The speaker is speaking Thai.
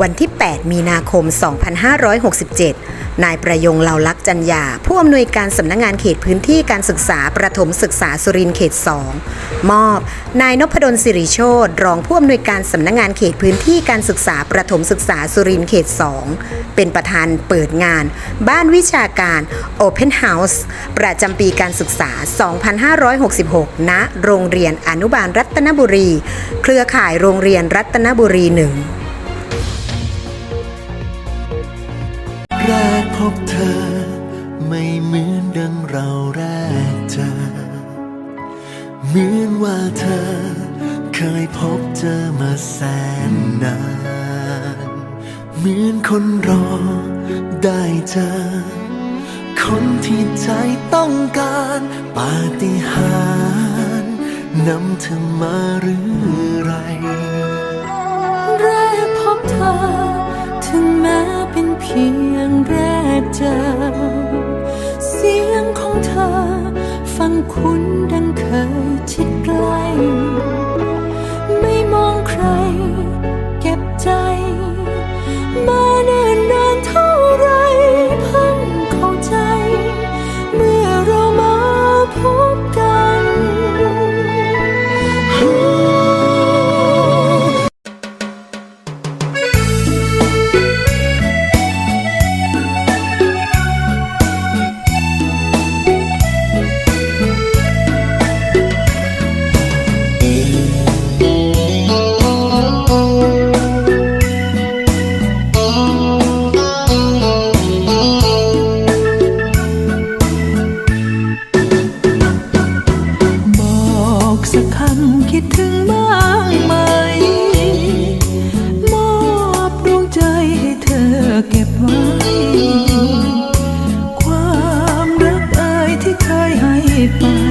วันที่ 8 มีนาคม 2567 นายประยงเหล่าลักษณ์จันยา ผู้อำนวยการสำนักงงานเขตพื้นที่การศึกษาประถมศึกษาสุรินทร์เขต 2 มอบ นายนพดลสิริโชตรองผู้อำนวยการสำนักงงานเขตพื้นที่การศึกษาประถมศึกษาสุรินทร์เขต 2 เป็นประธานเปิดงาน บ้านวิชาการ Open House ประจำปีการศึกษา 2566 ณ โรงเรียนอนุบาลรัตนบุรี เครือข่ายโรงเรียนรัตนบุรี 1 แรกพบเธอ ไม่เหมือนดังเราแรกเจอ เหมือนว่าเธอ เคยพบเจอมาแสนนาน เหมือนคนรอได้เจอ คนที่ใจต้องการปาฏิหาริย์นำเธอมาหรือไรแร พียงแรกเจอ เสียงของเธอ ฟังคุ้นดังเคยชิดใกล้ ย